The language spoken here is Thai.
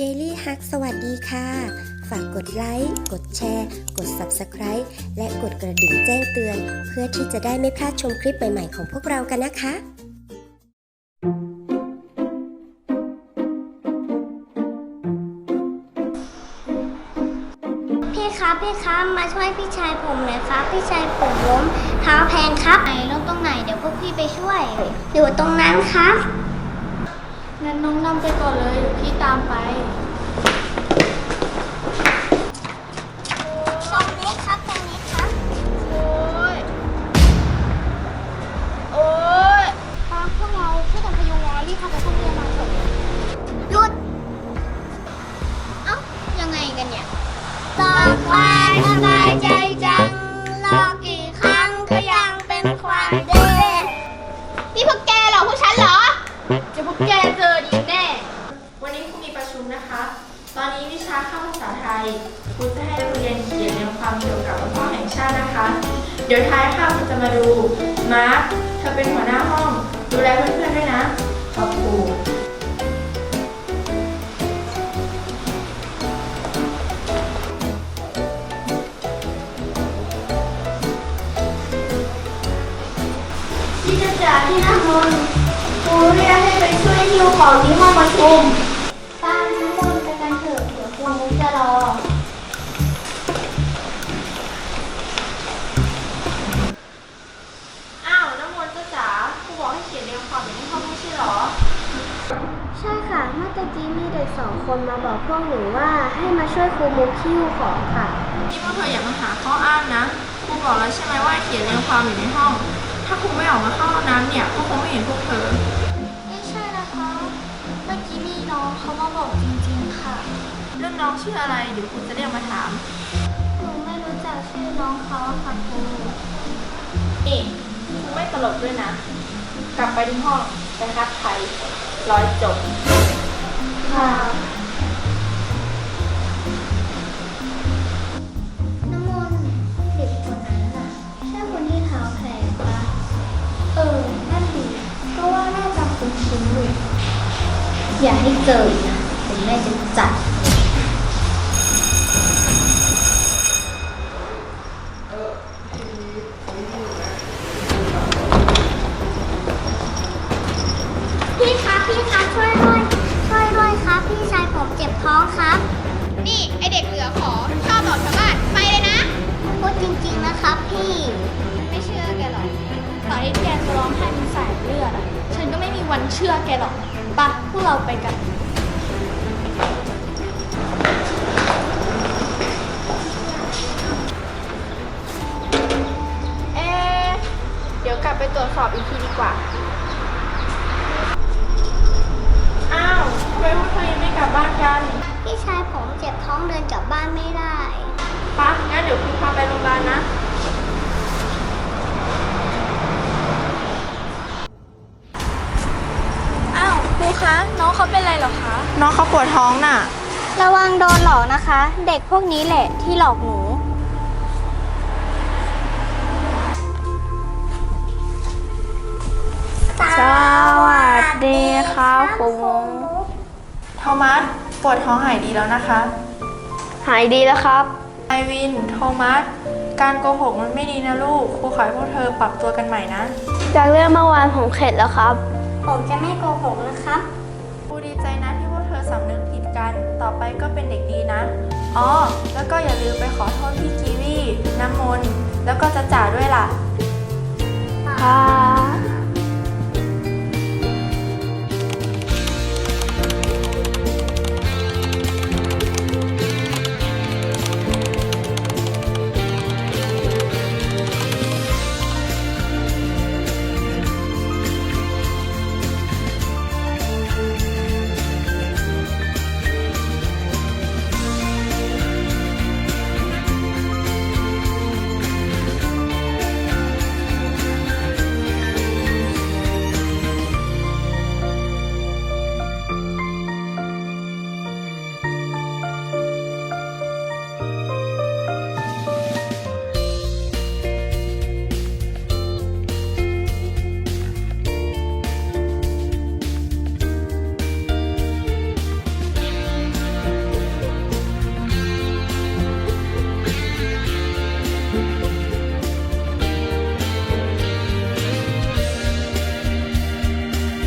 Daily Hack สวัสดีค่ะ ฝากกดไลค์ กดแชร์ กด Subscribe และกดกระดิ่งแจ้งเตือน เพื่อที่จะได้ไม่พลาดชมคลิปใหม่ ๆ ของพวกเรากันนะคะ พี่ครับพี่ครับมาช่วยพี่ชายผมหน่อยครับ พี่ชายผมล้มเท้าแพงครับไหนล้มตรงไหนเดี๋ยวพวกพี่ไปช่วย อยู่ตรงนั้นครับ งั้นน้องนำไปก่อนเลยเดี๋ยวพี่ตามไป อกว่าสบายใจจัง รอกี่ครั้งก็ยังเป็นความเดิมนี่พวกแกเหรอพวกฉันเหรอ จะพวกแกเจอดีแน่ วันนี้ครูมีประชุมนะคะ ตอนนี้วิชาเข้าภาษาไทยครูจะให้นักเรียนเขียนเรียงความเกี่ยวกับวันพ่อแห่งชาตินะคะ เดี๋ยวท้ายคาบเราจะมาดู มาร์คเธอเป็นหัวหน้าห้อง ดูแลเพื่อนๆด้วยนะ ขอบครู นต์ครูเรียกให้ไปช่วยฮิวของที่ห้องประชุมตาน้ำมนต์ไปกันเถอะเดี๋ยวครูมุกจะรอ อ้าวน้ำมนต์จ้าจ๋าครูบอกให้เขียนเรียงความอยู่ในห้องไม่ใช่เหรอ ใช่ค่ะ เมื่อตะกี้มีเด็กสองคนมาบอกพวกหนูว่าให้มาช่วยครูมุกคิ้วของค่ะ นี่พวกเธออย่ามาหาข้ออ้างนะ ครูบอกแล้วใช่ไหมว่าให้เขียนเรียงความอยู่ในห้อง ถ้าครูไม่ออกมาเข้าห้องน้ำเนี่ยก็คงไม่เห็นพวกเธอ ไม่ใช่นะคะ เมื่อกี้มีน้องเขามาบอกจริงๆค่ะ เรื่องน้องชื่ออะไรเดี๋ยวครูจะเรียกมาถาม หนูไม่รู้จักชื่อน้องเขาค่ะครูนี่ครูไม่ตลกด้วยนะ กลับไปที่ห้องไปคัดไทยร้อยจบค่ะ อย่าให้เจออีกนะเดี๋ยวแม่จะจัด พี่ครับพี่ครับช่วยด้วย ช่วยด้วยครับ พี่ชายผมเจ็บท้องครับ นี่ ไอเด็กเหลือขอชอบหลอกชาวบ้านไปเลยนะ พูดจริงๆนะครับพี่ ไม่เชื่อแกหรอกต่อให้แกจะร้องไห้เป็นสายเลือดอะฉันก็ไม่มีวันเชื่อแกหรอกไปะพวกเราไปกัน เอ๊ะเดี๋ยวกลับไปตรวจสอบอีกทีดีกว่า อ้าวทำไมพวกเธอยังไม่กลับบ้านกันพี่ชายผมเจ็บท้องเดินกลับบ้านไม่ได้ ปะงั้นเดี๋ยวครูพาไปโรงพยาบาลนะ อ้าว ครูคะ น้องเขาเป็นไรเหรอคะ น้องเขาปวดท้องน่ะ ระวังโดนหลอกนะคะ เด็กพวกนี้แหละที่หลอกหนู สวัสดีครับครูโทมัสปวดท้องหายดีแล้วนะคะหายดีแล้วครับ ไอวิน โทมัส การโกหกมันไม่ดีนะลูก ครูขอให้พวกเธอปรับตัวกันใหม่นะ จากเรื่องเมื่อวานผมเข็ดแล้วครับ ผมจะไม่โกหกนะครับครูดีใจนะที่พวกเธอสำนึกผิดกัน ต่อไปก็เป็นเด็กดีนะ อ๋อ แล้วก็อย่าลืมไปขอโทษพี่กีวีน้ำมนต์แล้วก็จะจ่าด้วยล่ะครับ